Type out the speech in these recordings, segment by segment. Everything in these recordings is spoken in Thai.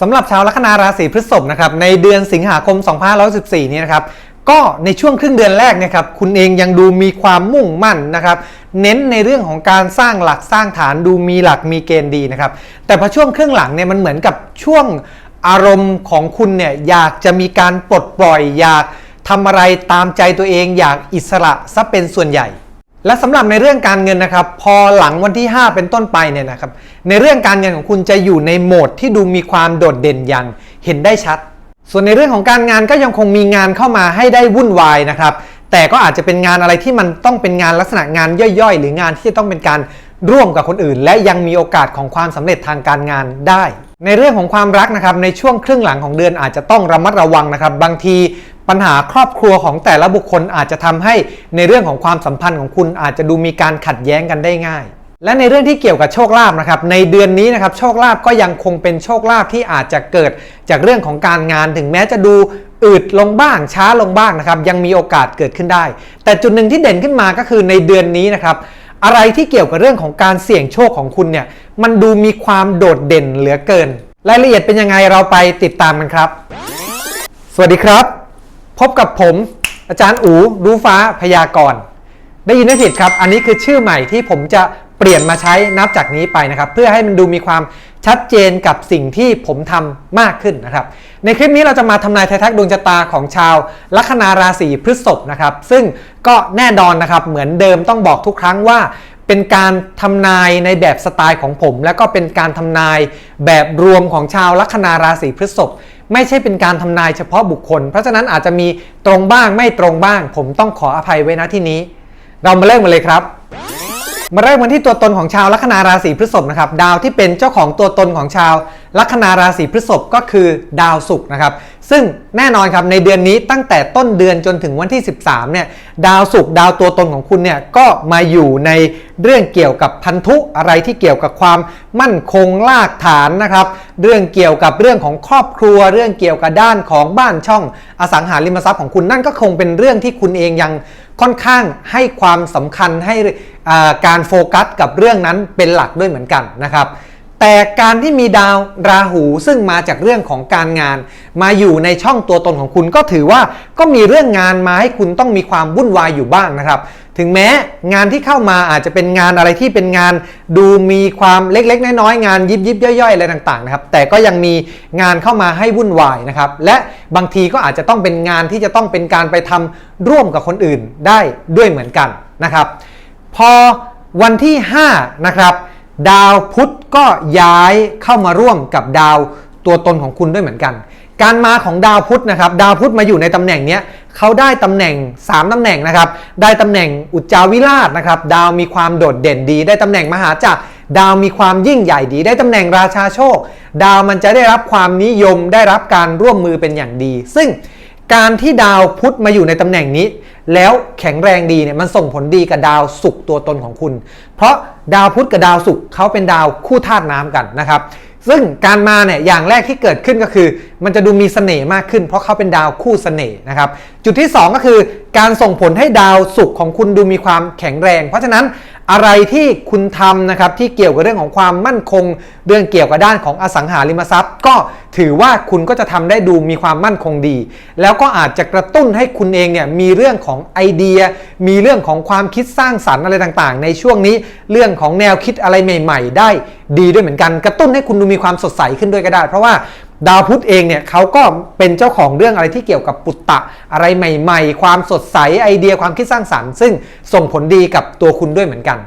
สำหรับชาวลัคนาราศีพฤษภนะครับในเดือนสิงหาคม 2514 นี้นะครับก็ในช่วงครึ่งเดือนแรกเนะครับคุณเองยังดูมีความมุ่งมั่นนะครับเน้นในเรื่องของการสร้างหลักสร้างฐานดูมีหลักมีเกณฑ์ดีนะครับแต่พอช่วงครึ่งหลังเนี่ยมันเหมือนกับช่วงอารมณ์ของคุณเนี่ยอยากจะมีการปลดปล่อยอยากทำอะไรตามใจตัวเอง อยากอิสระซะเป็นส่วนใหญ่ และสำหรับในเรื่องการเงินนะครับ พอหลังวันที่ 5 เป็นต้นไปเนี่ยนะครับ ในเรื่องการเงินของคุณจะอยู่ในโหมดที่ดูมีความโดดเด่นอย่างเห็นได้ชัด ส่วนในเรื่องของการงานก็ยังคงมีงานเข้ามาให้ได้วุ่นวายนะครับ แต่ก็อาจจะเป็นงานอะไรที่มันต้องเป็นงานลักษณะงานย่อยๆ หรืองานที่จะต้องเป็นการร่วมกับคนอื่น และยังมีโอกาสของความสำเร็จทางการงานได้ ในเรื่องของความรักนะครับในช่วงครึ่งหลังของเดือนอาจจะต้องระมัดระวังนะครับ บางที ปัญหาครอบครัวของแต่ละบุคคลอาจจะทำให้ในเรื่องของความสัมพันธ์ของคุณอาจจะดูมีการขัดแย้งกันได้ง่าย และในเรื่องที่เกี่ยวกับโชคลาภนะครับในเดือนนี้นะครับโชคลาภก็ยังคงเป็นโชคลาภที่อาจจะเกิดจากเรื่องของการงานถึงแม้จะดูอืดลงบ้างช้าลงบ้างนะครับยังมีโอกาสเกิดขึ้นได้ แต่จุดหนึ่งที่เด่นขึ้นมาก็คือในเดือนนี้นะครับอะไรที่เกี่ยวกับเรื่องของการเสี่ยงโชคของคุณเนี่ยมันดูมีความโดดเด่นเหลือเกิน รายละเอียดเป็นยังไงเราไปติดตามกันครับ สวัสดีครับ พบกับผมอาจารย์อูรู้ฟ้าพยากรณ์ได้ยินไม่ผิดครับ อันนี้คือชื่อใหม่ที่ผมจะเปลี่ยนมาใช้นับจากนี้ไปนะครับ เพื่อให้มันดูมีความชัดเจนกับสิ่งที่ผมทำมากขึ้นนะครับ ในคลิปนี้เราจะมาทำนายทายทักดวงชะตาของชาวลัคนาราศีพฤษภนะครับ ซึ่งก็แน่นอนนะครับเหมือนเดิมต้องบอกทุกครั้งว่า เป็นการทำนายในแบบสไตล์ของผม แล้วก็เป็นการทำนายแบบรวมของชาวลัคนาราศีพฤษภไม่ใช่เป็นการทำนายเฉพาะบุคคล เพราะฉะนั้นอาจจะมีตรงบ้างไม่ตรงบ้าง ผมต้องขออภัยไว้นะที่นี้ เรามาเริ่มกันเลยครับ มาเริ่มกันที่ตัวตนของชาวลัคนาราศีพฤษภนะครับดาวที่เป็นเจ้าของตัวตนของชาวลัคนาราศีพฤษภก็คือดาวศุกร์นะครับ ซึ่งแน่นอนครับในเดือนนี้ตั้งแต่ต้นเดือนจนถึงวันที่ 13เนี่ยดาวศุกดาวตัวตนของคุณเนี่ยก็มาอยู่ในเรื่องเกี่ยวกับพันธุอะไรที่เกี่ยวกับความมั่นคงรากฐานนะครับ เรื่องเกี่ยวกับเรื่องของครอบครัว เรื่องเกี่ยวกับด้านของบ้านช่องอสังหาริมทรัพย์ของคุณนั่นก็คงเป็นเรื่องที่คุณเองยังค่อนข้างให้ความสำคัญให้การโฟกัสกับเรื่องนั้นเป็นหลักด้วยเหมือนกันนะครับ แต่การที่มีดาวราหูซึ่งมาจากเรื่องของการงาน มาอยู่ในช่องตัวตนของคุณก็ถือว่าก็มีเรื่องงานมาให้คุณต้องมีความวุ่นวายอยู่บ้างนะครับ ถึงแม้งานที่เข้ามาอาจจะเป็นงานอะไรที่เป็นงาน ดูมีความเล็กๆน้อยๆงานยิบยิบย่อยๆอะไรต่างๆนะครับแต่ก็ยังมีงานเข้ามาให้วุ่นวายนะครับและบางทีก็อาจจะต้องเป็นงานที่จะต้องเป็นการไปทำร่วมกับคนอื่นได้ด้วยเหมือนกันนะครับ พอวันที่5นะครับ ดาวพุธก็ย้ายเข้ามาร่วมกับดาวตัวตนของคุณด้วยเหมือนกัน การมาของดาวพุธนะครับ ดาวพุธมาอยู่ในตำแหน่งนี้เขาได้ตำแหน่ง 3ตำแหน่งนะครับ ได้ตำแหน่งอุจจาวิราชนะครับ ดาวมีความโดดเด่นดี ได้ตำแหน่งมหาจักรดาวมีความยิ่งใหญ่ดี ได้ตำแหน่งราชาโชค ดาวมันจะได้รับความนิยมได้รับการร่วมมือเป็นอย่างดี ซึ่งการที่ดาวพุธมาอยู่ในตำแหน่งนี้ แล้วแข็งแรงดีเนี่ยมันส่งผลดีกับดาวศุกร์ตัวตนของคุณ เพราะดาวพุธกับดาวศุกร์เขาเป็นดาวคู่ธาตุน้ำกันนะครับซึ่งการมาเนี่ยอย่างแรกที่เกิดขึ้นก็คือ มันจะดูมีเสน่ห์มากขึ้น เพราะเขาเป็นดาวคู่เสน่ห์นะครับจุดที่ 2 ก็คือ การส่งผลให้ดาวศุกร์ของคุณดูมีความแข็งแรง เพราะฉะนั้น อะไรที่คุณทำนะครับที่เกี่ยวกับเรื่องของความมั่นคง เรื่องเกี่ยวกับด้านของอสังหาริมทรัพย์ ก็ถือว่าคุณก็จะทำได้ดูมีความมั่นคงดี แล้วก็อาจจะกระตุ้นให้คุณเองเนี่ยมีเรื่องของไอเดีย มีเรื่องของความคิดสร้างสรรค์อะไรต่างๆ ในช่วงนี้เรื่องของแนวคิดอะไรใหม่ ๆ ได้ดีด้วยเหมือนกัน กระตุ้นให้คุณดูมีความสดใสขึ้นด้วยก็ได้ เพราะว่า ดาวพุธเองเนี่ยเขาก็เป็นเจ้าของเรื่องอะไรที่เกี่ยวกับปุตตะ อะไรใหม่ๆ ความสดใสไอเดียความคิดสร้างสรรค์ ซึ่งส่งผลดีกับตัวคุณด้วยเหมือนกัน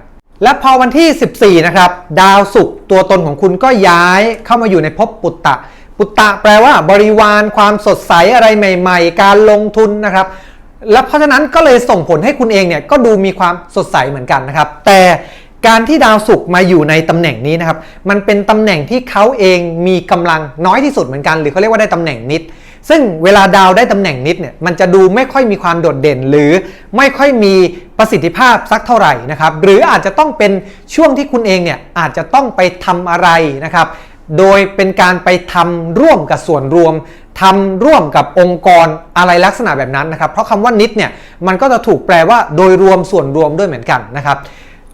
และพอวันที่ 14 นะครับ ดาวศุกร์ตัวตนของคุณก็ย้ายเข้ามาอยู่ในภพปุตตะ ปุตตะแปลว่าบริวาร ความสดใสอะไรใหม่ ๆ การลงทุนนะครับและเพราะฉะนั้นก็เลยส่งผลให้คุณเองเนี่ยก็ดูมีความสดใสเหมือนกันนะครับ แต่ การที่ดาวศุกร์มาอยู่ในตำแหน่งนี้นะครับ มันเป็นตำแหน่งที่เขาเองมีกำลังน้อยที่สุดเหมือนกัน หรือเขาเรียกว่าได้ตำแหน่งนิด ซึ่งเวลาดาวได้ตำแหน่งนิดเนี่ย มันจะดูไม่ค่อยมีความโดดเด่น หรือไม่ค่อยมีประสิทธิภาพสักเท่าไหร่นะครับ หรืออาจจะต้องเป็นช่วงที่คุณเองเนี่ยอาจจะต้องไปทำอะไรนะครับ โดยเป็นการไปทำร่วมกับส่วนรวมทำร่วมกับองค์กรอะไรลักษณะแบบนั้นนะครับ เพราะคำว่านิดเนี่ย มันก็จะถูกแปลว่าโดยรวมส่วนรวมด้วยเหมือนกันนะครับ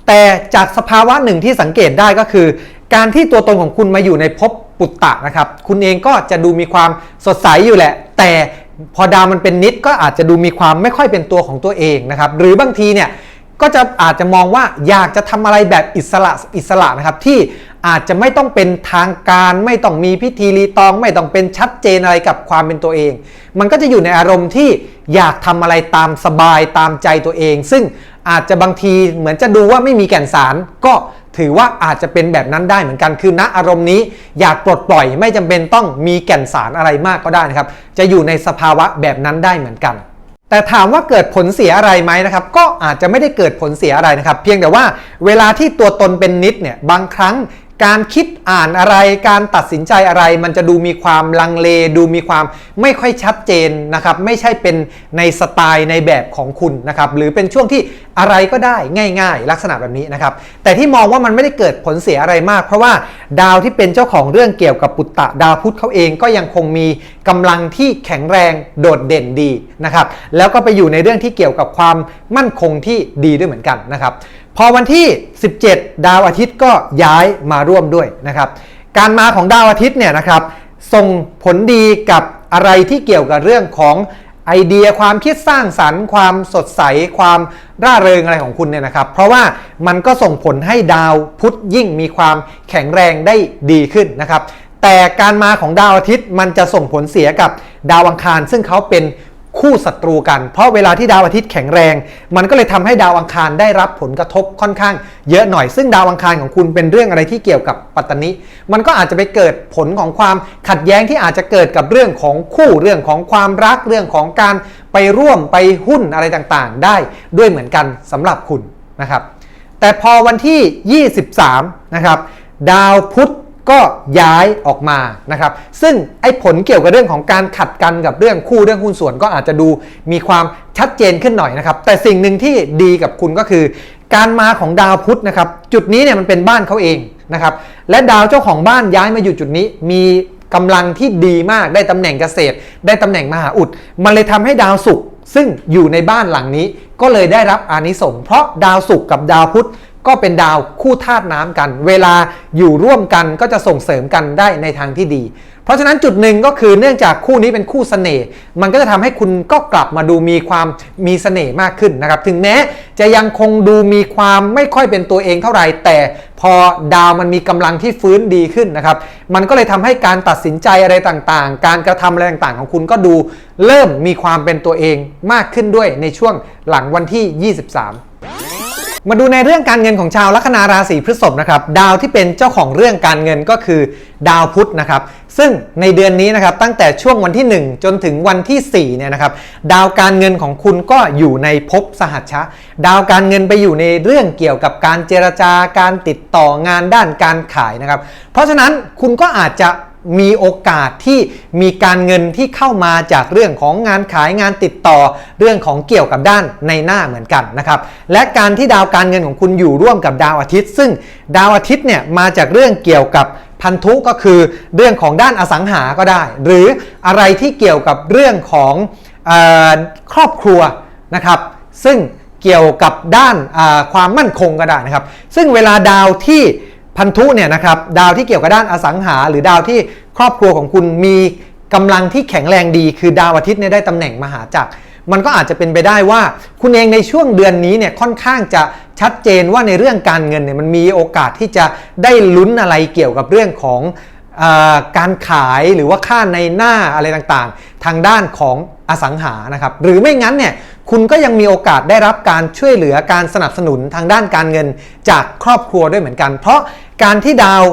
แต่จากสภาวะหนึ่งที่สังเกตได้ก็คือ การที่ตัวตนของคุณมาอยู่ในภพปุตตะนะครับ คุณเองก็จะดูมีความสดใสอยู่แหละ แต่พอดาวมันเป็นนิดก็อาจจะดูมีความไม่ค่อยเป็นตัวของตัวเองนะครับ หรือบางทีเนี่ยก็จะอาจจะมองว่าอยากจะทำอะไรแบบอิสระอิสระนะครับ ที่อาจจะไม่ต้องเป็นทางการไม่ต้องมีพิธีรีตอง ไม่ต้องเป็นชัดเจนอะไรกับความเป็นตัวเอง มันก็จะอยู่ในอารมณ์ที่อยากทำอะไรตามสบายตามใจตัวเอง ซึ่ง อาจจะบางทีเหมือนจะดูว่าไม่มีแก่นสาร ก็ถือว่าอาจจะเป็นแบบนั้นได้เหมือนกันคือณอารมณ์นี้อยากปลดปล่อยไม่จำเป็นต้องมีแก่นสารอะไรมากก็ได้นะครับ จะอยู่ในสภาวะแบบนั้นได้เหมือนกัน แต่ถามว่าเกิดผลเสียอะไรไหมนะครับ ก็อาจจะไม่ได้เกิดผลเสียอะไรนะครับ เพียงแต่ว่าเวลาที่ตัวตนเป็นนิดเนี่ยบางครั้ง การคิดอ่านอะไร การตัดสินใจอะไร มันจะดูมีความลังเล ดูมีความไม่ค่อยชัดเจนนะครับ ไม่ใช่เป็นในสไตล์ในแบบของคุณนะครับ หรือเป็นช่วงที่อะไรก็ได้ง่าย ๆ ลักษณะแบบนี้นะครับ แต่ที่มองว่ามันไม่ได้เกิดผลเสียอะไรมาก เพราะว่าดาวที่เป็นเจ้าของเรื่องเกี่ยวกับปุตตะดาวพุธเขาเองก็ยังคงมีกำลังที่แข็งแรงโดดเด่นดีนะครับ แล้วก็ไปอยู่ในเรื่องที่เกี่ยวกับความมั่นคงที่ดีด้วยเหมือนกันนะครับ พอวันที่ 17 ดาวอาทิตย์ก็ย้ายมาร่วมด้วยนะครับ การมาของดาวอาทิตย์เนี่ยนะครับส่งผลดีกับอะไรที่เกี่ยวกับเรื่องของไอเดียความคิดสร้างสรรค์ ความสดใส ความร่าเริงอะไรของคุณเนี่ยนะครับ เพราะว่ามันก็ส่งผลให้ดาวพุธยิ่งมีความแข็งแรงได้ดีขึ้นนะครับ แต่การมาของดาวอาทิตย์มันจะส่งผลเสียกับดาวอังคาร ซึ่งเขาเป็น คู่ศัตรูกัน เพราะเวลาที่ดาวอาทิตย์แข็งแรง มันก็เลยทำให้ดาวอังคารได้รับผลกระทบค่อนข้าง เยอะหน่อย ซึ่งดาวอังคารของคุณเป็นเรื่องอะไรที่เกี่ยวกับปัตตนิ มันก็อาจจะไปเกิดผลของความขัดแย้งที่อาจจะเกิดกับเรื่องของคู่เรื่องของความรักเรื่องของการไปร่วมไปหุ้นอะไรต่างๆ ได้ด้วยเหมือนกันสำหรับคุณนะครับ แต่พอวันที่ 23 นะครับ ดาวพุธ ก็ย้ายออกมานะครับ ซึ่งไอ้ผลเกี่ยวกับเรื่องของการขัดกันกับเรื่องคู่เรื่องหุ้นส่วนก็อาจจะดูมีความชัดเจนขึ้นหน่อยนะครับ แต่สิ่งหนึ่งที่ดีกับคุณก็คือ การมาของดาวพุธนะครับ จุดนี้เนี่ยมันเป็นบ้านเขาเองนะครับ และดาวเจ้าของบ้านย้ายมาอยู่จุดนี้มีกำลังที่ดีมากได้ตำแหน่งเกษตร ได้ตำแหน่งมหาอุด มันเลยทำให้ดาวศุกร์ซึ่งอยู่ในบ้านหลังนี้ก็เลยได้รับอานิสงส์เพราะดาวศุกร์กับดาวพุธ ก็เป็นดาวคู่ธาตุน้ำกัน เวลาอยู่ร่วมกันก็จะส่งเสริมกันได้ในทางที่ดี เพราะฉะนั้นจุดหนึ่งก็คือเนื่องจากคู่นี้เป็นคู่เสน่ห์มันก็จะทำให้คุณก็กลับมาดูมีความมีเสน่ห์มากขึ้นนะครับ ถึงแม้จะยังคงดูมีความไม่ค่อยเป็นตัวเองเท่าไหร่แต่พอดาวมันมีกำลังที่ฟื้นดีขึ้นนะครับ มันก็เลยทำให้การตัดสินใจอะไรต่างๆ การกระทำอะไรต่างๆ ของคุณก็ดู เริ่มมีความเป็นตัวเองมากขึ้นด้วยในช่วงหลังวันที่ 23 มาดูในเรื่องการเงินของชาวลัคนาราศีพฤษภนะครับดาวที่เป็นเจ้าของเรื่องการเงินก็คือดาวพุธนะครับซึ่งในเดือนนี้นะครับตั้งแต่ช่วงวันที่ 1 จนถึงวันที่4เนี่ยนะครับดาวการเงินของคุณก็อยู่ในภพสหัชชะ ดาวการเงินไปอยู่ในเรื่องเกี่ยวกับการเจรจาการติดต่องานด้านการขายนะครับเพราะฉะนั้นคุณก็อาจจะ มีโอกาสที่มีการเงินที่เข้ามาจากเรื่องของงานขายงานติดต่อ เรื่องของเกี่ยวกับด้านในหน้าเหมือนกันนะครับและการที่ดาวการเงินของคุณอยู่ร่วมกับดาวอาทิตย์ ซึ่งดาวอาทิตย์เนี่ยมาจากเรื่องเกี่ยวกับพันธุก็คือเรื่องของด้านอสังหาก็ได้ หรืออะไรที่เกี่ยวกับเรื่องของออครอบครัวนะครับซึ่งเกี่ยวกับด้านความมั่นคงก็ได้นะครับ ซึ่งเวลาดาวที่ พันธุเนี่ยนะครับดาวที่เกี่ยวกับด้านอสังหา หรือดาวที่ครอบครัวของคุณมีกำลังที่แข็งแรงดี คือดาวอาทิตย์เนี่ยได้ตำแหน่งมหาจักรมันก็อาจจะเป็นไปได้ว่าคุณเองในช่วงเดือนนี้เนี่ยค่อนข้างจะชัดเจนว่าในเรื่องการเงินเนี่ยมันมีโอกาสที่จะได้ลุ้นอะไรเกี่ยวกับเรื่องของอการขายหรือว่าค่าในหน้าอะไรต่างๆ ทางด้านของอสังหานะครับหรือไม่งั้นเนี่ยคุณก็ยังมีโอกาสได้รับการช่วยเหลือการสนับสนุนทางด้านการเงินจากครอบครัวด้วยเหมือนกัน เพราะ การที่ดาว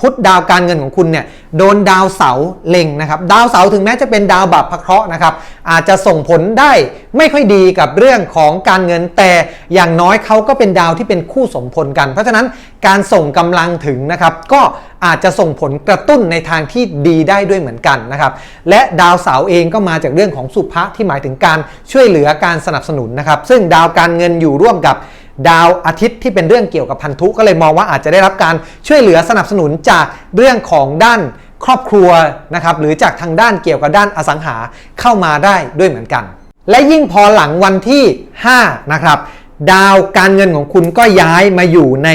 พุธดาวการเงินของคุณเนี่ยโดนดาวเสาเล็งนะครับดาวเสาถึงแม้จะเป็นดาวบาปพระเคราะห์นะครับอาจจะส่งผลได้ไม่ค่อยดีกับเรื่องของการเงินแต่อย่างน้อยเขาก็เป็นดาวที่เป็นคู่สมพลกัน เพราะฉะนั้นการส่งกำลังถึงนะครับก็อาจจะส่งผลกระตุ้นในทางที่ดีได้ด้วยเหมือนกันนะครับและดาวเสาเองก็มาจากเรื่องของสุภะที่หมายถึงการช่วยเหลือการสนับสนุนนะครับซึ่งดาวการเงินอยู่ร่วมกับ ดาวอาทิตย์ที่เป็นเรื่องเกี่ยวกับพันธุก็เลยมองว่าอาจจะได้รับการช่วยเหลือสนับสนุนจากเรื่องของด้านครอบครัวนะครับหรือจากทางด้านเกี่ยวกับด้านอสังหาเข้ามาได้ด้วยเหมือนกัน และยิ่งพอหลังวันที่ 5 นะครับ ดาวการเงินของคุณก็ย้ายมาอยู่ใน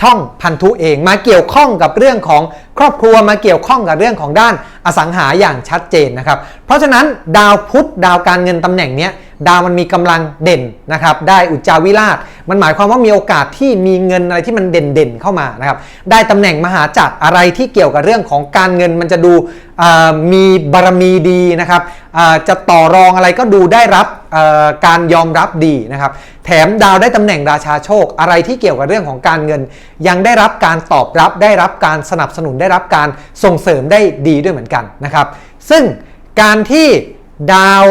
ช่องพันธุเองมาเกี่ยวข้องกับเรื่องของครอบครัวมาเกี่ยวข้องกับเรื่องของด้านอสังหาอย่างชัดเจนนะครับ เพราะฉะนั้นดาวพุธดาวการเงินตำแหน่งเนี้ย ดาวมันมีกำลังเด่นนะครับได้อุจจาวิราช มันหมายความว่ามีโอกาสที่มีเงินอะไรที่มันเด่นๆเข้ามานะครับได้ตำแหน่งมหาจักรอะไรที่เกี่ยวกับเรื่องของการเงินมันจะดูมีบารมีดีนะครับจะต่อรองอะไรก็ดูได้รับการยอมรับดีนะครับแถมดาวได้ตำแหน่งราชาโชค อะไรที่เกี่ยวกับเรื่องของการเงิน ยังได้รับการตอบรับได้รับการสนับสนุนได้รับการส่งเสริมได้ดีด้วยเหมือนกันนะครับ ซึ่งการที่ดาว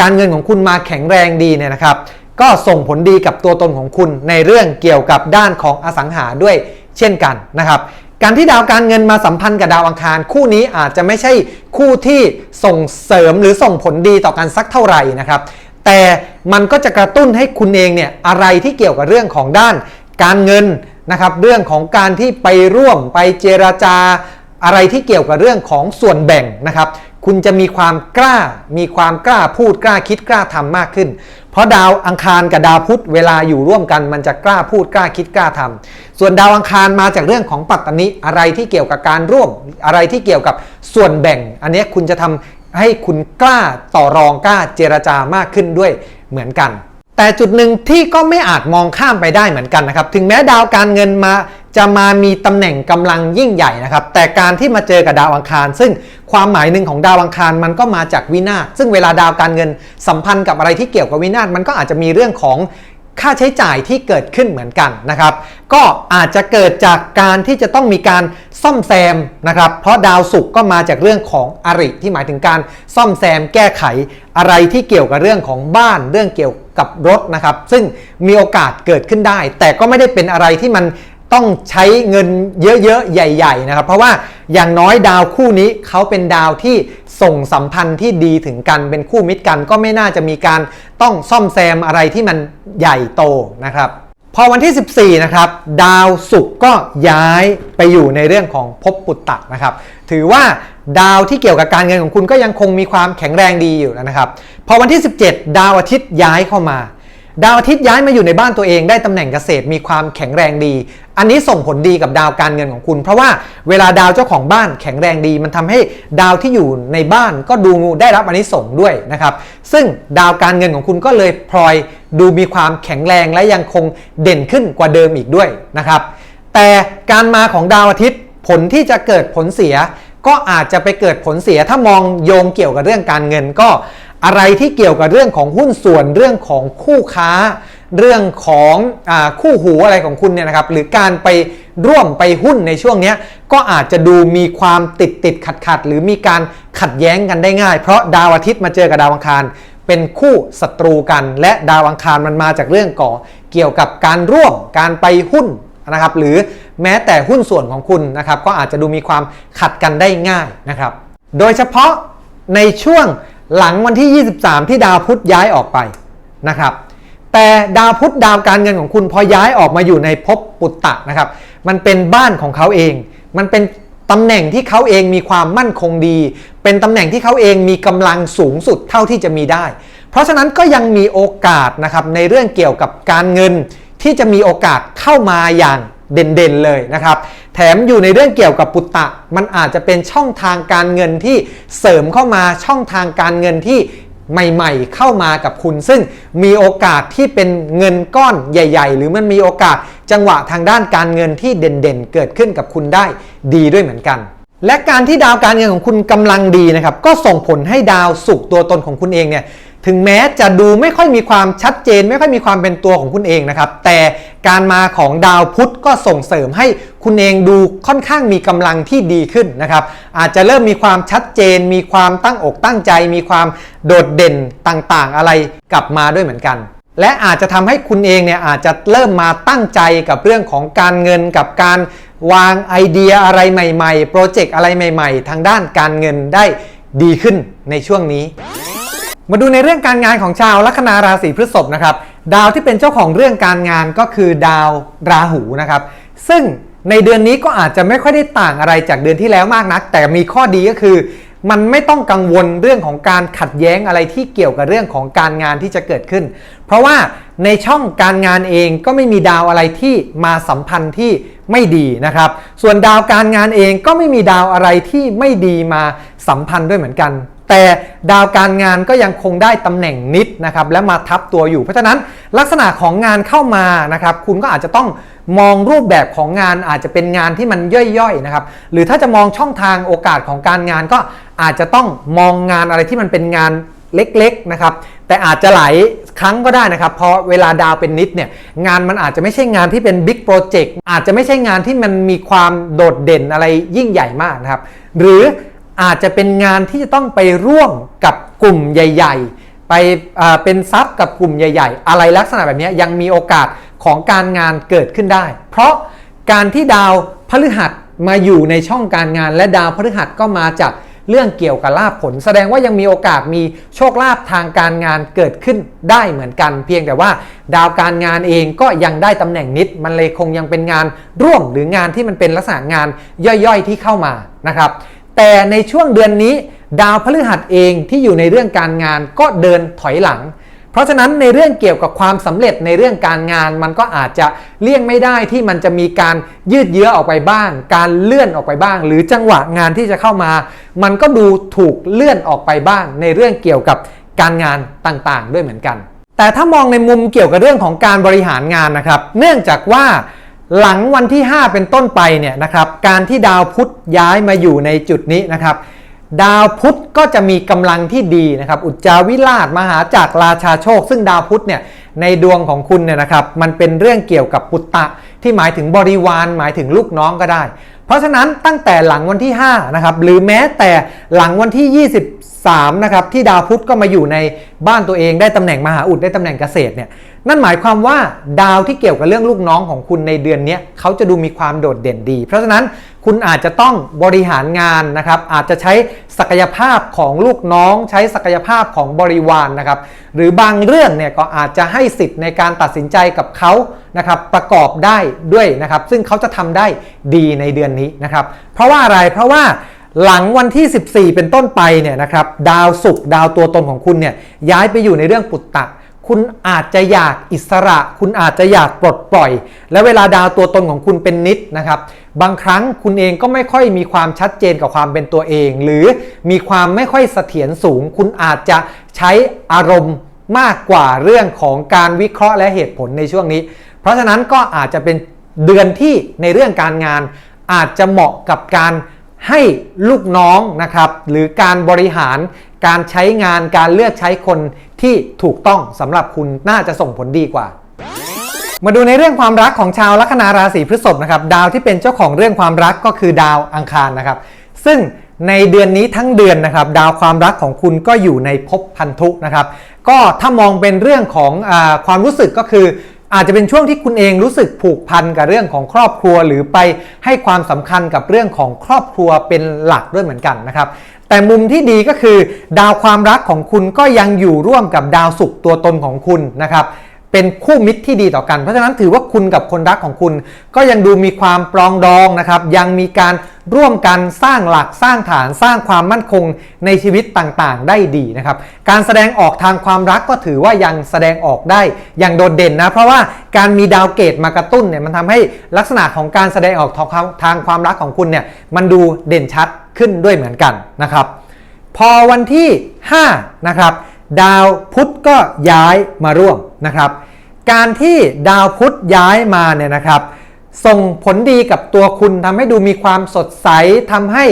การเงินของคุณมาแข็งแรงดีเนี่ยนะครับ ก็ส่งผลดีกับตัวตนของคุณในเรื่องเกี่ยวกับด้านของอสังหาด้วยเช่นกันนะครับการที่ดาวการเงินมาสัมพันธ์กับดาวอังคาร คู่นี้อาจจะไม่ใช่คู่ที่ส่งเสริมหรือส่งผลดีต่อกันสักเท่าไหร่นะครับ แต่มันก็จะกระตุ้นให้คุณเองเนี่ยอะไรที่เกี่ยวกับเรื่องของด้านการเงินนะครับ เรื่องของการที่ไปร่วมไปเจราจาอะไรที่เกี่ยวกับเรื่องของส่วนแบ่งนะครับ คุณจะมีความกล้า มีความกล้าพูดกล้าคิดกล้าทำมากขึ้น เพราะดาวอังคารกับดาวพุธเวลาอยู่ร่วมกันมันจะกล้าพูดกล้าคิดกล้าทำส่วนดาวอังคารมาจากเรื่องของปัตตนิอะไรที่เกี่ยวกับการร่วม อะไรที่เกี่ยวกับส่วนแบ่ง อันนี้คุณจะทำให้คุณกล้าต่อรองกล้าเจรจามากขึ้นด้วยเหมือนกัน แต่จุดหนึ่งที่ก็ไม่อาจมองข้ามไปได้เหมือนกันนะครับ ถึงแม้ดาวการเงินมา จะมามีตำแหน่งกำลังยิ่งใหญ่นะครับ แต่การที่มาเจอกับดาวอังคาร ซึ่งความหมายหนึ่งของดาวอังคารมันก็มาจากวินาศซึ่งเวลาดาวการเงินสัมพันธ์กับอะไรที่เกี่ยวกับวินาศมันก็อาจจะมีเรื่องของค่าใช้จ่ายที่เกิดขึ้นเหมือนกันนะครับ ก็อาจจะเกิดจากการที่จะต้องมีการซ่อมแซมนะครับ เพราะดาวศุกร์ก็มาจากเรื่องของอริที่หมายถึงการซ่อมแซมแก้ไขอะไรที่เกี่ยวกับเรื่องของบ้านเรื่องเกี่ยวกับรถนะครับ ซึ่งมีโอกาสเกิดขึ้นได้ แต่ก็ไม่ได้เป็นอะไรที่มัน ต้องใช้เงินเยอะๆ ใหญ่ ๆ นะครับ เพราะว่าอย่างน้อยดาวคู่นี้เขาเป็นดาวที่ส่งสัมพันธ์ที่ดีถึงกันเป็นคู่มิตรกันก็ไม่น่าจะมีการต้องซ่อมแซมอะไรที่มันใหญ่โตนะครับ พอวันที่ 14 นะครับ ดาวศุกร์ก็ย้ายไปอยู่ในเรื่องของภพปุตตะนะครับ ถือว่าดาวที่เกี่ยวกับการเงินของคุณก็ยังคงมีความแข็งแรงดีอยู่นะครับ พอวันที่ 17 ดาวอาทิตย์ย้ายเข้ามา ดาวอาทิตย์ย้ายมาอยู่ในบ้านตัวเองได้ตำแหน่งเกษตรมีความแข็งแรงดี อันนี้ส่งผลดีกับดาวการเงินของคุณ เพราะว่าเวลาดาวเจ้าของบ้านแข็งแรงดี มันทำให้ดาวที่อยู่ในบ้านก็ดูได้รับอันนี้ส่งด้วยนะครับ ซึ่งดาวการเงินของคุณก็เลยพลอยดูมีความแข็งแรงและยังคงเด่นขึ้นกว่าเดิมอีกด้วยนะครับ แต่การมาของดาวอาทิตย์ผลที่จะเกิดผลเสีย ก็อาจจะไปเกิดผลเสียถ้ามองโยงเกี่ยวกับเรื่องการเงินก็ อะไรที่เกี่ยวกับเรื่องของหุ้นส่วนเรื่องของคู่ค้า เรื่องของอคู่หูอะไรของคุณเนี่ยนะครับหรือการไปร่วมไปหุ้นในช่วงนี้ก็อาจจะดูมีความติดติดขัดขัดหรือมีการขัดแย้งกันได้ง่าย เพราะดาวอาทิตย์มาเจอกับดาวอังคารเป็นคู่ศัตรูกัน และดาวอังคารมันมาจากเรื่องก่อเกี่ยวกับการร่วมการไปหุ้นนะครับ หรือแม้แต่หุ้นส่วนของคุณนะครับ ก็อาจจะดูมีความขัดกันได้ง่ายนะครับ โดยเฉพาะในช่วง หลังวันที่ 23 ที่ดาวพุธย้ายออกไปนะครับ แต่ดาวพุธดาวการเงินของคุณพอย้ายออกมาอยู่ในภพปุตตะนะครับ มันเป็นบ้านของเขาเอง มันเป็นตำแหน่งที่เขาเองมีความมั่นคงดี เป็นตำแหน่งที่เขาเองมีกำลังสูงสุดเท่าที่จะมีได้ เพราะฉะนั้นก็ยังมีโอกาสนะครับในเรื่องเกี่ยวกับการเงินที่จะมีโอกาสเข้ามาอย่าง เด่นๆเลยนะครับ แถมอยู่ในเรื่องเกี่ยวกับปุตตะ มันอาจจะเป็นช่องทางการเงินที่เสริมเข้ามาช่องทางการเงินที่ใหม่ๆ เข้ามากับคุณ ซึ่งมีโอกาสที่เป็นเงินก้อนใหญ่ ๆ หรือมันมีโอกาสจังหวะทางด้านการเงินที่เด่นๆ เกิดขึ้นกับคุณได้ดีด้วยเหมือนกัน และการที่ดาวการเงินของคุณกำลังดีนะครับ ก็ส่งผลให้ดาวสุขตัวตนของคุณเองเนี่ย ถึงแม้จะดูไม่ค่อยมีความชัดเจน ไม่ค่อยมีความเป็นตัวของคุณเองนะครับ แต่การมาของดาวพุธก็ส่งเสริมให้คุณเองดูค่อนข้างมีกำลังที่ดีขึ้นนะครับ อาจจะเริ่มมีความชัดเจน มีความตั้งอกตั้งใจ มีความโดดเด่นต่างๆ อะไรกลับมาด้วยเหมือนกันและอาจจะทำให้คุณเองเนี่ยอาจจะเริ่มมาตั้งใจกับเรื่องของการเงินกับการวางไอเดียอะไรใหม่ๆ โปรเจกต์อะไรใหม่ ๆ ทางด้านการเงินได้ดีขึ้นในช่วงนี้ มาดูในเรื่องการงานของชาวลัคนาราศีพฤษภนะครับ ดาวที่เป็นเจ้าของเรื่องการงานก็คือดาวราหูนะครับ ซึ่งในเดือนนี้ก็อาจจะไม่ค่อยได้ต่างอะไรจากเดือนที่แล้วมากนัก แต่มีข้อดีก็คือ มันไม่ต้องกังวลเรื่องของการขัดแย้งอะไรที่เกี่ยวกับเรื่องของการงานที่จะเกิดขึ้น เพราะว่าในช่องการงานเองก็ไม่มีดาวอะไรที่มาสัมพันธ์ที่ไม่ดีนะครับ ส่วนดาวการงานเองก็ไม่มีดาวอะไรที่ไม่ดีมาสัมพันธ์ด้วยเหมือนกัน แต่ดาวการงานก็ยังคงได้ตำแหน่งนิดนะครับและมาทับตัวอยู่ เพราะฉะนั้นลักษณะของงานเข้ามานะครับคุณก็อาจจะต้องมองรูปแบบของงานอาจจะเป็นงานที่มันย่อยๆนะครับหรือถ้าจะมองช่องทางโอกาสของการงานก็อาจจะต้องมองงานอะไรที่มันเป็นงานเล็กๆนะครับแต่อาจจะหลายครั้งก็ได้นะครับเพราะเวลาดาวเป็นนิดเนี่ยงานมันอาจจะไม่ใช่งานที่เป็นบิ๊กโปรเจกต์อาจจะไม่ใช่งานที่มันมีความโดดเด่นอะไรยิ่งใหญ่มากนะครับหรือ อาจจะเป็นงานที่จะต้องไปร่วมกับกลุ่มใหญ่ ๆ ไปเป็นซับกับกลุ่มใหญ่ ๆ อะไรลักษณะแบบนี้ยังมีโอกาสของการงานเกิดขึ้นได้ เพราะการที่ดาวพฤหัสมาอยู่ในช่องการงาน และดาวพฤหัสก็มาจากเรื่องเกี่ยวกับลาภผล แสดงว่ายังมีโอกาสมีโชคลาภทางการงานเกิดขึ้นได้เหมือนกัน เพียงแต่ว่า ดาวการงานเองก็ยังได้ตำแหน่งนิด มันเลยคงยังเป็นงานร่วมหรืองานที่มันเป็นลักษณะงานย่อยๆที่เข้ามานะครับ แต่ในช่วงเดือนนี้ ดาวพฤหัสเองที่อยู่ในเรื่องการงานก็เดินถอยหลัง เพราะฉะนั้นในเรื่องเกี่ยวกับความสำเร็จในเรื่องการงาน มันก็อาจจะเลี่ยงไม่ได้ที่มันจะมีการยืดเยื้อออกไปบ้าง การเลื่อนออกไปบ้าง หรือจังหวะงานที่จะเข้ามา มันก็ดูถูกเลื่อนออกไปบ้าง ในเรื่องเกี่ยวกับการงานต่างๆ ด้วยเหมือนกัน แต่ถ้ามองในมุมเกี่ยวกับเรื่องของการบริหารงานนะครับ เนื่องจากว่า หลังวันที่ 5 เป็นต้นไปเนี่ยนะครับการที่ดาวพุธย้ายมาอยู่ในจุดนี้นะครับดาวพุธก็จะมีกำลังที่ดีนะครับ อุจจาวิราชมหาจากรราชาโชค ซึ่งดาวพุธเนี่ยในดวงของคุณเนี่ยนะครับ มันเป็นเรื่องเกี่ยวกับปุตตะ ที่หมายถึงบริวารหมายถึงลูกน้องก็ได้ เพราะฉะนั้นตั้งแต่หลังวันที่5นะครับหรือแม้แต่หลังวันที่ 23นะครับที่ดาวพุธก็มาอยู่ในบ้านตัวเองได้ตำแหน่งมหาอุดได้ตำแหน่งเกษตรเนี่ยนั่นหมายความว่าดาวที่เกี่ยวกับเรื่องลูกน้องของคุณในเดือนนี้เขาจะดูมีความโดดเด่นดี เพราะฉะนั้นคุณอาจจะต้องบริหารงานนะครับอาจจะใช้ ศักยภาพของลูกน้อง ใช้ศักยภาพของบริวารนนะครับ หรือบางเรื่องเนี่ยก็อาจจะให้สิทธิ์ในการตัดสินใจกับเขานะครับประกอบได้ด้วยนะครับ ซึ่งเขาจะทำได้ดีในเดือนนี้นะครับ เพราะว่าอะไรเพราะว่าหลังวันที่ 14 เป็นต้นไปเนี่ยนะครับดาวศุกร์ดาวตัวตนของคุณเนี่ยย้ายไปอยู่ในเรื่องปุตตะ คุณอาจจะอยากอิสระ คุณอาจจะอยากปลดปล่อย และเวลาดาวตัวตนของคุณเป็นนิดนะครับ บางครั้งคุณเองก็ไม่ค่อยมีความชัดเจนกับความเป็นตัวเอง หรือมีความไม่ค่อยเสถียรสูง คุณอาจจะใช้อารมณ์มากกว่าเรื่องของการวิเคราะห์และเหตุผลในช่วงนี้ เพราะฉะนั้นก็อาจจะเป็นเดือนที่ในเรื่องการงาน อาจจะเหมาะกับการให้ลูกน้องนะครับ หรือการบริหารการใช้งานการเลือกใช้คน ที่ถูกต้องสำหรับคุณน่าจะส่งผลดีกว่า มาดูในเรื่องความรักของชาวลัคนาราศีพฤษภนะครับดาวที่เป็นเจ้าของเรื่องความรักก็คือดาวอังคารนะครับ ซึ่งในเดือนนี้ทั้งเดือนนะครับ ดาวความรักของคุณก็อยู่ในภพพันธุนะครับ ก็ถ้ามองเป็นเรื่องของอความรู้สึกก็คือ อาจจะเป็นช่วงที่คุณเองรู้สึกผูกพันกับเรื่องของครอบครัว หรือไปให้ความสำคัญกับเรื่องของครอบครัวเป็นหลักด้วยเหมือนกันนะครับแต่มุมที่ดีก็คือ ดาวความรักของคุณก็ยังอยู่ร่วมกับดาวสุขตัวตนของคุณนะครับ เป็นคู่มิตรที่ดีต่อกัน เพราะฉะนั้นถือว่าคุณกับคนรักของคุณ ก็ยังดูมีความปรองดองนะครับ ยังมีการร่วมกันสร้างหลักสร้างฐานสร้างความมั่นคงในชีวิตต่างๆ ได้ดีนะครับ การแสดงออกทางความรักก็ถือว่ายังแสดงออกได้อย่างโดดเด่นนะ เพราะว่าการมีดาวเกตมากระตุ้นเนี่ยมันทำให้ลักษณะของการแสดงออกทางความทางความรักของคุณเนี่ยมันดูเด่นชัดขึ้นด้วยเหมือนกันนะครับ พอวันที่5นะครับดาวพุธก็ย้ายมาร่วมนะครับ การที่ดาวพุธย้ายมาเนี่ยนะครับ ส่งผลดีกับตัวคุณทำให้ดูมีความสดใสทำให้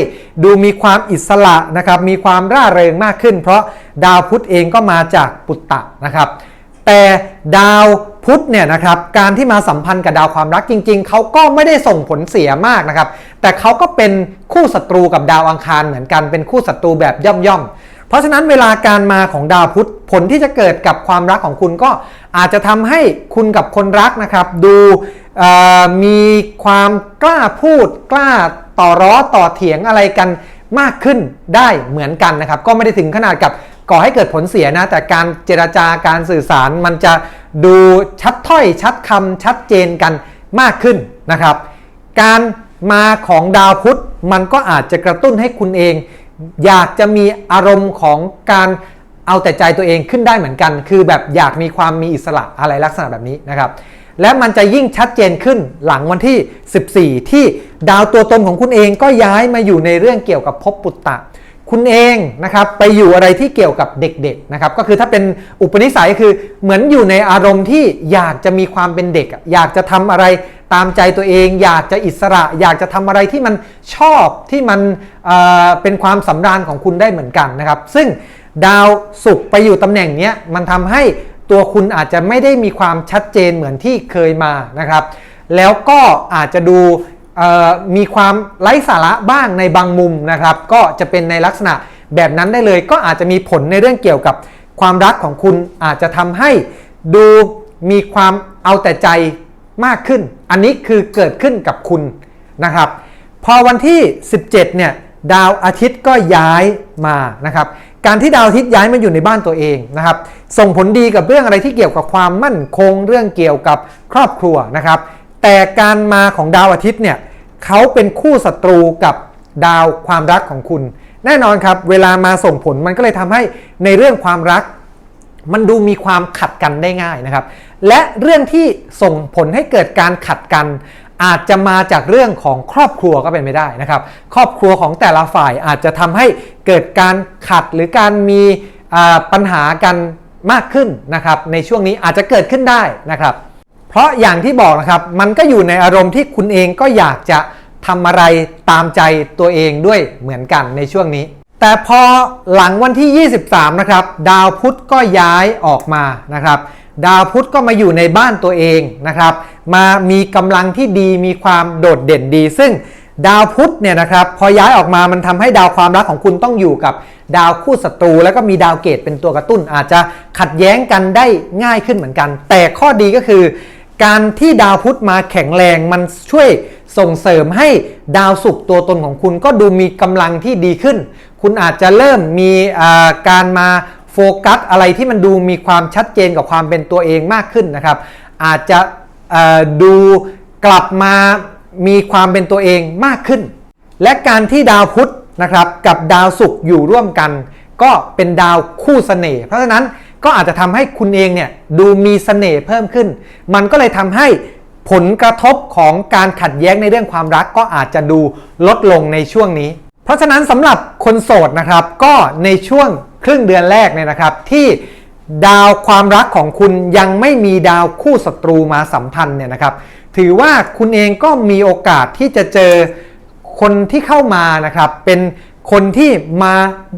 ดูมีความอิสระนะครับ มีความร่าเริงมากขึ้น เพราะดาวพุธเองก็มาจากปุตตะนะครับ แต่ดาวพุธเนี่ยนะครับการที่มาสัมพันธ์กับดาวความรักจริง ๆเขาก็ไม่ได้ส่งผลเสียมากนะครับ แต่เขาก็เป็นคู่ศัตรูกับดาวอังคารเหมือนกันเป็นคู่ศัตรูแบบย่อมๆ ราะฉะนั้นเวลาการมาของดาวพุธผลที่จะเกิดกับความรักของคุณก็อาจจะทำให้คุณกับคนรักนะครับดูมีความกล้าพูดกล้าต่อร้อต่อเถียงอะไรกันมากขึ้นได้เหมือนกันนะครับ ก็ไม่ได้ถึงขนาดกับก่อให้เกิดผลเสียนะ แต่การเจราจาการสื่อสารมันจะดูชัดถ้อยชัดคำชัดเจนกันมากขึ้นนะครับ การมาของดาวพุธมันก็อาจจะกระตุ้นให้คุณเอง อยากจะมีอารมณ์ของการเอาแต่ใจตัวเองขึ้นได้เหมือนกัน คือแบบอยากมีความมีอิสระอะไรลักษณะแบบนี้นะครับ และมันจะยิ่งชัดเจนขึ้นหลังวันที่ 14 ที่ดาวตัวตนของคุณเองก็ย้ายมาอยู่ในเรื่องเกี่ยวกับภพปุตตะ คุณเองนะครับไปอยู่อะไรที่เกี่ยวกับเด็กๆนะครับ ก็คือถ้าเป็นอุปนิสัยคือเหมือนอยู่ในอารมณ์ที่อยากจะมีความเป็นเด็กอะอยากจะทำอะไร ตามใจตัวเอง อยากจะอิสระ อยากจะทำอะไรที่มันชอบที่มันเเป็นความสำราญของคุณได้เหมือนกันนะครับ ซึ่งดาวศุกร์ไปอยู่ตำแหน่งนี้มันทำให้ตัวคุณอาจจะไม่ได้มีความชัดเจนเหมือนที่เคยมานะครับ แล้วก็อาจจะดูมีความไร้สาระบ้างในบางมุมนะครับ ก็จะเป็นในลักษณะแบบนั้นได้เลย ก็อาจจะมีผลในเรื่องเกี่ยวกับความรักของคุณอาจจะทำให้ดูมีความเอาแต่ใจ มากขึ้น อันนี้คือเกิดขึ้นกับคุณนะครับ พอวันที่ 17 เนี่ยดาวอาทิตย์ก็ย้ายมานะครับ การที่ดาวอาทิตย์ย้ายมาอยู่ในบ้านตัวเองนะครับ ส่งผลดีกับเรื่องอะไรที่เกี่ยวกับความมั่นคงเรื่องเกี่ยวกับครอบครัวนะครับ แต่การมาของดาวอาทิตย์เนี่ยเขาเป็นคู่ศัตรูกับดาวความรักของคุณ แน่นอนครับ เวลามาส่งผลมันก็เลยทำให้ในเรื่องความรัก มันดูมีความขัดกันได้ง่ายนะครับ และเรื่องที่ส่งผลให้เกิดการขัดกัน อาจจะมาจากเรื่องของครอบครัวก็เป็นไม่ได้นะครับ ครอบครัวของแต่ละฝ่ายอาจจะทำให้เกิดการขัดหรือการมีปัญหากันมากขึ้นนะครับ ในช่วงนี้อาจจะเกิดขึ้นได้นะครับ เพราะอย่างที่บอกนะครับ มันก็อยู่ในอารมณ์ที่คุณเองก็อยากจะทำอะไรตามใจตัวเองด้วยเหมือนกันในช่วงนี้ แต่พอหลังวันที่ 23 นะครับ ดาวพุธก็ย้ายออกมานะครับ ดาวพุธก็มาอยู่ในบ้านตัวเองนะครับ มามีกำลังที่ดีมีความโดดเด่นดี ซึ่งดาวพุธเนี่ยนะครับพอย้ายออกมามันทำให้ดาวความรักของคุณต้องอยู่กับดาวคู่ศัตรู แล้วก็มีดาวเกตเป็นตัวกระตุ้น อาจจะขัดแย้งกันได้ง่ายขึ้นเหมือนกัน แต่ข้อดีก็คือ การที่ดาวพุธมาแข็งแรงมันช่วยส่งเสริมให้ดาวศุกร์ตัวตนของคุณก็ดูมีกำลังที่ดีขึ้น คุณอาจจะเริ่มมีการมา โฟกัสอะไรที่มันดูมีความชัดเจนกับความเป็นตัวเองมากขึ้นนะครับ อาจจะดูกลับมามีความเป็นตัวเองมากขึ้น และการที่ดาวพุธนะครับกับดาวศุกร์อยู่ร่วมกัน ก็เป็นดาวคู่เสน่ห์เพราะฉะนั้นก็อาจจะทำให้คุณเองเนี่ยดูมีเสน่ห์เพิ่มขึ้น มันก็เลยทำให้ผลกระทบของการขัดแย้งในเรื่องความรักก็อาจจะดูลดลงในช่วงนี้ เพราะฉะนั้นสำหรับคนโสดนะครับก็ในช่วง ครึ่งเดือนแรกเนี่ยนะครับที่ดาวความรักของคุณยังไม่มีดาวคู่ศัตรูมาสัมพันธ์เนี่ยนะครับ ถือว่าคุณเองก็มีโอกาสที่จะเจอคนที่เข้ามานะครับ เป็นคนที่มา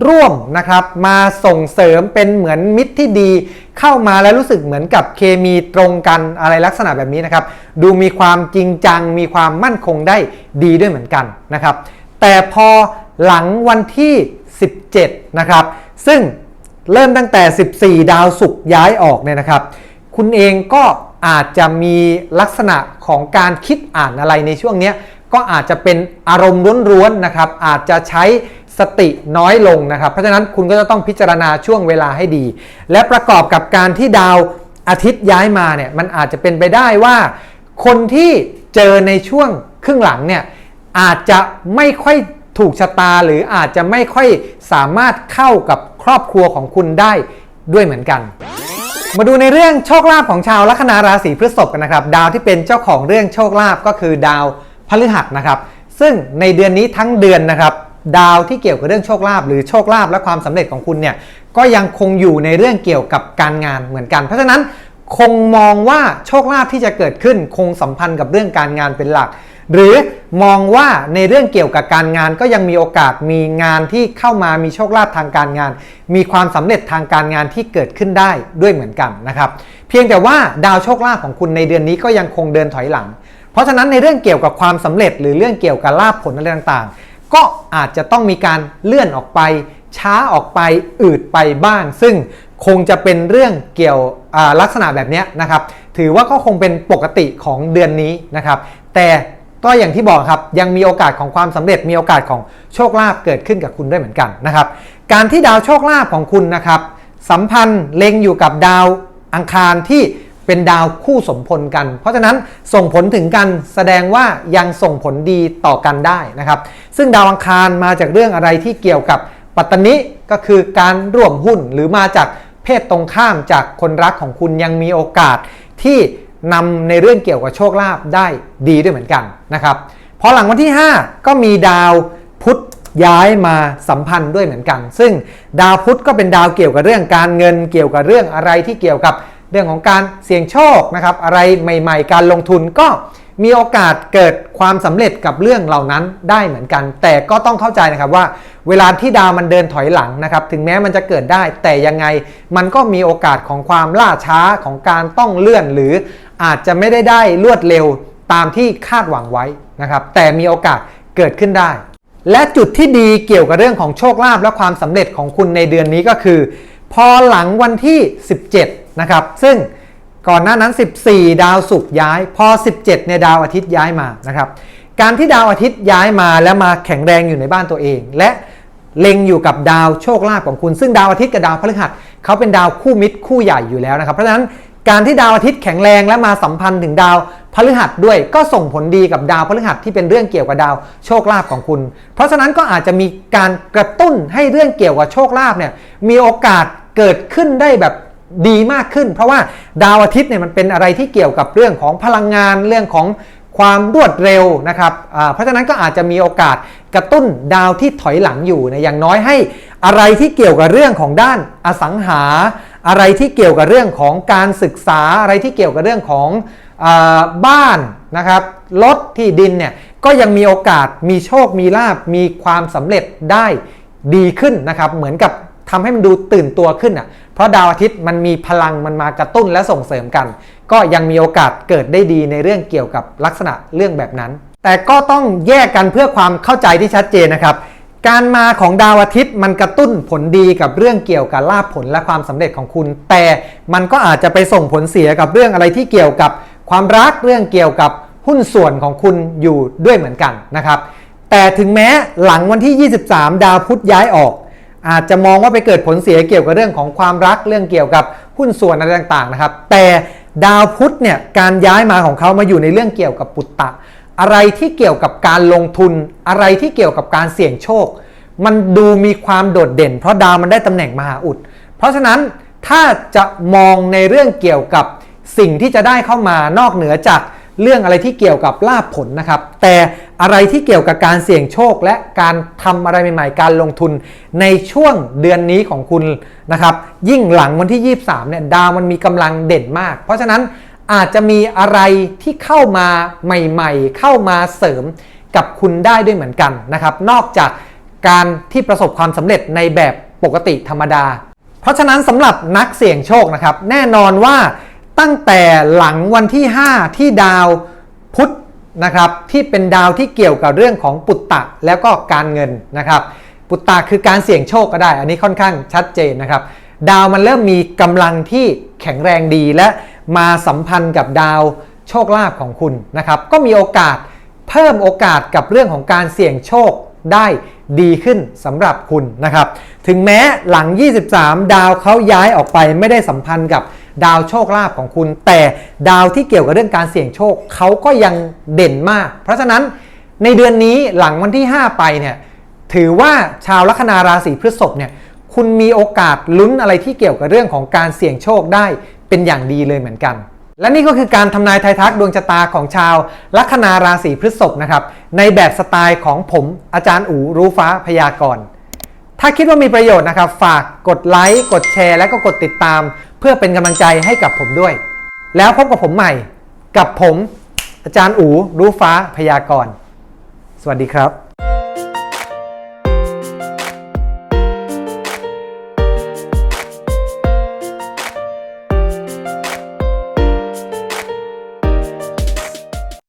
ร่วมนะครับ มาส่งเสริมเป็นเหมือนมิตรที่ดี เข้ามาแล้วรู้สึกเหมือนกับเคมีตรงกันอะไรลักษณะแบบนี้นะครับ ดูมีความจริงจัง มีความมั่นคงได้ดีด้วยเหมือนกันนะครับ แต่พอหลังวันที่ 17 นะครับ ซึ่งเริ่มตั้งแต่ 14 ดาวศุกร์ย้ายออกเนี่ยนะครับ คุณเองก็อาจจะมีลักษณะของการคิดอ่านอะไรในช่วงนี้ก็อาจจะเป็นอารมณ์ล้วนๆนะครับ อาจจะใช้สติน้อยลงนะครับ เพราะฉะนั้นคุณก็จะต้องพิจารณาช่วงเวลาให้ดี และประกอบกับการที่ดาวอาทิตย์ย้ายมาเนี่ยมันอาจจะเป็นไปได้ว่า คนที่เจอในช่วงครึ่งหลังเนี่ยอาจจะไม่ค่อย ถูกชะตาหรืออาจจะไม่ค่อยสามารถเข้ากับครอบครัวของคุณได้ด้วยเหมือนกัน มาดูในเรื่องโชคลาภของชาวลัคนาราศีพฤษภกันนะครับ ดาวที่เป็นเจ้าของเรื่องโชคลาภก็คือดาวพฤหัสนะครับ ซึ่งในเดือนนี้ทั้งเดือนนะครับดาวที่เกี่ยวกับเรื่องโชคลาภหรือโชคลาภและความสำเร็จของคุณเนี่ยก็ยังคงอยู่ในเรื่องเกี่ยวกับการงานเหมือนกัน เพราะฉะนั้นคงมองว่าโชคลาภที่จะเกิดขึ้นคงสัมพันธ์กับเรื่องการงานเป็นหลัก หรือมองว่าในเรื่องเกี่ยวกับการงานก็ยังมีโอกาสมีงานที่เข้ามามีโชคลาภทางการงาน มีความสำเร็จทางการงานที่เกิดขึ้นได้ด้วยเหมือนกันนะครับ เพียงแต่ว่าดาวโชคลาภของคุณในเดือนนี้ก็ยังคงเดินถอยหลัง เพราะฉะนั้นในเรื่องเกี่ยวกับความสำเร็จ หรือเรื่องเกี่ยวกับลาภผลอะไรต่างๆ ก็อาจจะต้องมีการเลื่อนออกไป ช้าออกไปอืดไปบ้าง ซึ่งคงจะเป็นเรื่องเกี่ยวลักษณะแบบนี้นะครับ ถือว่าก็คงเป็นปกติของเดือนนี้นะครับ แต่ ก็อย่างที่บอกครับยังมีโอกาสของความสำเร็จมีโอกาสของโชคลาภเกิดขึ้นกับคุณด้วยเหมือนกันนะครับการที่ดาวโชคลาภของคุณนะครับสัมพันธ์เล็งอยู่กับดาวอังคารที่เป็นดาวคู่สมพลกัน เพราะฉะนั้นส่งผลถึงกันแสดงว่ายังส่งผลดีต่อกันได้นะครับ ซึ่งดาวอังคารมาจากเรื่องอะไรที่เกี่ยวกับปัตตนิก็คือการร่วมหุ้นหรือมาจากเพศตรงข้ามจากคนรักของคุณยังมีโอกาสที่ นำในเรื่องเกี่ยวกับโชคลาภได้ดีด้วยเหมือนกันนะครับพอหลังวันที่ 5 ก็มีดาวพุธย้ายมาสัมพันธ์ด้วยเหมือนกัน ซึ่งดาวพุธก็เป็นดาวเกี่ยวกับเรื่องการเงินเกี่ยวกับเรื่องอะไรที่เกี่ยวกับ เรื่องของการเสี่ยงโชคนะครับ อะไรใหม่ๆ การลงทุนก็มีโอกาสเกิดความสำเร็จกับเรื่องเหล่านั้นได้เหมือนกัน แต่ก็ต้องเข้าใจนะครับว่า เวลาที่ดาวมันเดินถอยหลังนะครับ ถึงแม้มันจะเกิดได้ แต่ยังไงมันก็มีโอกาสของความล่าช้าของการต้องเลื่อน หรืออาจจะไม่ได้ได้รวดเร็วตามที่คาดหวังไว้นะครับ แต่มีโอกาสเกิดขึ้นได้ และจุดที่ดีเกี่ยวกับเรื่องของโชคลาภและความสำเร็จของคุณในเดือนนี้ก็คือ พอหลังวันที่ 17 นะครับ ซึ่งก่อนหน้านั้น 14 ดาวศุกร์ย้าย พอ 17เนี่ยดาวอาทิตย์ย้ายมานะครับ การที่ดาวอาทิตย์ย้ายมาแล้วมาแข็งแรงอยู่ในบ้านตัวเอง และเล็งอยู่กับดาวโชคลาภของคุณ ซึ่งดาวอาทิตย์กับดาวพฤหัสเขาเป็นดาวคู่มิตรคู่ใหญ่อยู่แล้วนะครับ เพราะฉะนั้นการที่ดาวอาทิตย์แข็งแรงและมาสัมพันธ์ถึงดาวพฤหัสด้วยก็ส่งผลดีกับดาวพฤหัสที่เป็นเรื่องเกี่ยวกับดาวโชคลาภของคุณ เพราะฉะนั้นก็อาจจะมีการกระตุ้นให้เรื่องเกี่ยวกับโชคลาภเนี่ยมีโอกาสเกิดขึ้นได้แบบ ดีมากขึ้น เพราะว่าดาวอาทิตย์เนี่ยมันเป็นอะไรที่เกี่ยวกับเรื่องของพลังงานเรื่องของความรวดเร็วนะครับ เพราะฉะนั้นก็อาจจะมีโอกาสกระตุ้นดาวที่ถอยหลังอยู่นยอย่างน้อยให้อะไรที่เกี่ยวกับเรื่องของด้านอสังหา อะไรที่เกี่ยวกับเรื่องของการศึกษาอะไรที่เกี่ยวกับเรื่องของอบ้านนะครับรถที่ดินเนี่ยก็ยังมีโอกาสมีโชคมีลาบมีความสำเร็จได้ดีขึ้นนะครับ เหมือนกับ ทำให้มันดูตื่นตัวขึ้นอะ เพราะดาวอาทิตย์มันมีพลังมันมากระตุ้นและส่งเสริมกัน ก็ยังมีโอกาสเกิดได้ดีในเรื่องเกี่ยวกับลักษณะเรื่องแบบนั้น แต่ก็ต้องแยกกันเพื่อความเข้าใจที่ชัดเจนนะครับ การมาของดาวอาทิตย์มันกระตุ้นผลดีกับเรื่องเกี่ยวกับลาภผลและความสำเร็จของคุณ แต่มันก็อาจจะไปส่งผลเสียกับเรื่องอะไรที่เกี่ยวกับความรักเรื่องเกี่ยวกับหุ้นส่วนของคุณอยู่ด้วยเหมือนกันนะครับ แต่ถึงแม้หลังวันที่ 23 ดาวพุธย้ายออก อาจจะมองว่าไปเกิดผลเสียเกี่ยวกับเรื่องของความรักเรื่องเกี่ยวกับหุ้นส่วนอะไรต่างๆนะครับ แต่ดาวพุธเนี่ยการย้ายมาของเขามาอยู่ในเรื่องเกี่ยวกับปุตตะ อะไรที่เกี่ยวกับการลงทุน อะไรที่เกี่ยวกับการเสี่ยงโชค มันดูมีความโดดเด่น เพราะดาวมันได้ตำแหน่งมหาอุด เพราะฉะนั้นถ้าจะมองในเรื่องเกี่ยวกับสิ่งที่จะได้เข้ามานอกเหนือจากเรื่องอะไรที่เกี่ยวกับลาภผลนะครับ แต่ อะไรที่เกี่ยวกับการเสี่ยงโชค และการทำอะไรใหม่ๆ การลงทุนในช่วงเดือนนี้ของคุณนะครับ ยิ่งหลังวันที่ 23 เนี่ยดาวมันมีกำลังเด่นมาก เพราะฉะนั้นอาจจะมีอะไรที่เข้ามาใหม่ๆ เข้ามาเสริมกับคุณได้ด้วยเหมือนกันนะครับ นอกจากการที่ประสบความสำเร็จในแบบปกติธรรมดา เพราะฉะนั้นสำหรับนักเสี่ยงโชคนะครับ แน่นอนว่าตั้งแต่หลังวันที่ 5 ที่ดาวพุธ นะครับที่เป็นดาวที่เกี่ยวกับเรื่องของปุตตะแล้วก็การเงินนะครับ ปุตตะคือการเสี่ยงโชคก็ได้ อันนี้ค่อนข้างชัดเจนนะครับ ดาวมันเริ่มมีกำลังที่แข็งแรงดีและมาสัมพันธ์กับดาวโชคลาภของคุณนะครับ ก็มีโอกาสเพิ่มโอกาสกับเรื่องของการเสี่ยงโชคได้ดีขึ้นสำหรับคุณนะครับ ถึงแม้หลัง 23 ดาวเขาย้ายออกไปไม่ได้สัมพันธ์กับ ดาวโชคลาภของคุณ แต่ดาวที่เกี่ยวกับเรื่องการเสี่ยงโชคเขาก็ยังเด่นมาก เพราะฉะนั้นในเดือนนี้หลังวันที่ 5 ไปเนี่ยถือว่าชาวลัคนาราศีพฤษภเนี่ยคุณมีโอกาสลุ้นอะไรที่เกี่ยวกับเรื่องของการเสี่ยงโชคได้เป็นอย่างดีเลยเหมือนกัน และนี่ก็คือการทำนายทายทักดวงชะตาของชาวลัคนาราศีพฤษภนะครับในแบบสไตล์ของผมอาจารย์อูรู้ฟ้าพยากรณ์ ถ้าคิดว่ามีประโยชน์นะครับ ฝากกดไลค์กดแชร์และก็กดติดตาม เพื่อเป็นกำลังใจให้กับผมด้วย แล้วพบกับผมใหม่กับผม อาจารย์อูรู้ฟ้าพยากรณ์ สวัสดีครับ